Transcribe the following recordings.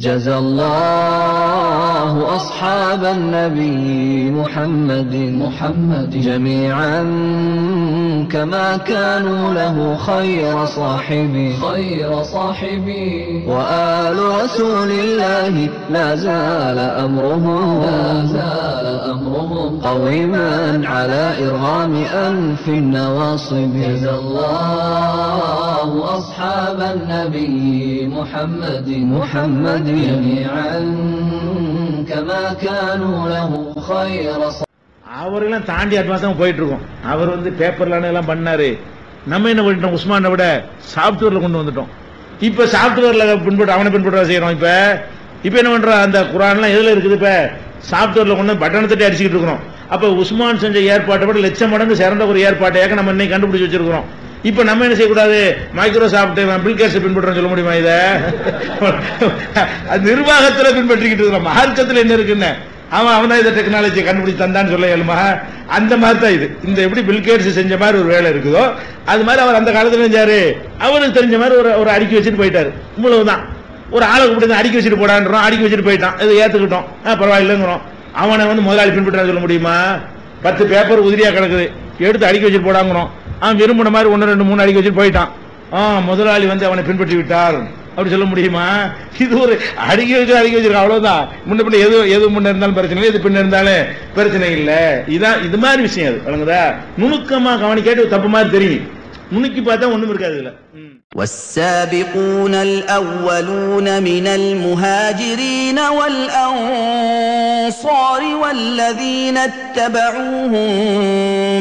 جزى الله أصحاب النبي محمد محمد. جميعا كما كانوا له خير صاحبي خير صاحبي وآل رسول الله لا زال أمرهم. لا زال أمرهم. قويما على إرغام أنف النواصب. جزى الله أصحاب النبي محمد محمد جميعا كما كانوا له خير صاحبي அவரெல்லாம் தாண்டி அட்வான்ஸாக போயிட்டு இருக்கோம் அவர் வந்து பேப்பர்ல எல்லாம் பண்ணாரு நம்ம என்ன பண்ணிட்டோம் உஸ்மானை விட சாஃப்ட்வேர்ல கொண்டு வந்துட்டோம் இப்ப சாஃப்ட்வேர்ல பின்பற்ற அவனை பின்பற்ற செய்யறோம் இப்ப இப்ப என்ன பண்றோம் அந்த குரான்லாம் எதுல இருக்குது இப்ப சாஃப்ட்வேர்ல கொண்டு வந்து பட்டனை தட்டி அடிச்சுக்கிட்டு இருக்கிறோம் அப்ப உஸ்மான் செஞ்ச ஏற்பாட்டை விட லட்சம் மடங்கு சிறந்த ஒரு ஏற்பாட்டையாக நம்ம இன்னைக்கு கண்டுபிடிச்சு வச்சிருக்கிறோம் இப்ப நம்ம என்ன செய்யக்கூடாது? மைக்ரோசாப்ட் பில்கேட்ஸ் பின்பற்ற சொல்ல முடியுமா இத? அது நிர்வாகத்துல பின்பற்றிக்கிட்டு இருக்கிறோம் மார்க்கத்துல என்ன இருக்குன்னு? அவன் அவன் தான் இதை கண்டுபிடிச்சு தந்தான்னு சொல்ல இயலுமா? அந்த மாதிரி தான் இது. இந்த எப்படி பில்கேட்ஸ் செஞ்ச மாதிரி ஒரு வேலை இருக்குதோ அது மாதிரி அவர் அந்த காலத்துல செஞ்சாரு. அவனுக்கு தெரிஞ்ச மாதிரி ஒரு ஒரு அடுக்கி வச்சுட்டு போயிட்டாரு. இவ்வளவுதான். ஒரு ஆளை கூப்பிட்டு அடுக்கி வச்சுட்டு போடான்றோம் அடுக்கி வச்சுட்டு போயிட்டான். இது ஏத்துக்கிட்டோம். ஆ, பரவாயில்லைங்கிறோம். அவனை வந்து முதலாளி பின்பற்றான்னு சொல்ல முடியுமா? பத்து பேப்பர் உதிரியா கிடக்குது. எடுத்து அடுக்கி வச்சுட்டு போடாங்கிறோம். அவன் விரும்பின மாதிரி ஒன்று ரெண்டு மூணு அடிக்க வச்சுட்டு போயிட்டான். ஆ முதலாளி வந்து அவனை பின்பற்றி விட்டார். அப்படி சொல்ல முடியுமா? இது ஒரு அடுக்கி வச்சு அடுக்கி வச்சிருக்க அவ்வளவுதான். முன்ன பின்ன எது எது முன்ன இருந்தாலும் பிரச்சனை இல்லை எது பின்ன இருந்தாலும் பிரச்சனை இல்லை. இதான் இது மாதிரி விஷயம் அது. வழங்குதா? நுணுக்கமா கவனிக்காட்டு தப்பு மாதிரி தெரியும். நுணுக்கி பார்த்தா ஒண்ணும் இருக்காது இதுல ம். والسابقون الأولون من المهاجرين والأنصار والذين اتبعوهم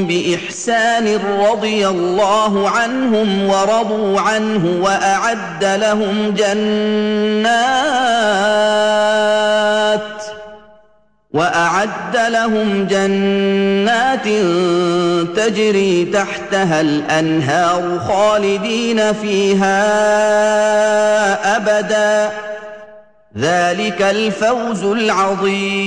بإحسان رضي الله عنهم ورضوا عنه وأعد لهم جنات وأعد لهم جنات تجري تحتها الأنهار خالدين فيها أبدا. ذلك الفوز العظيم.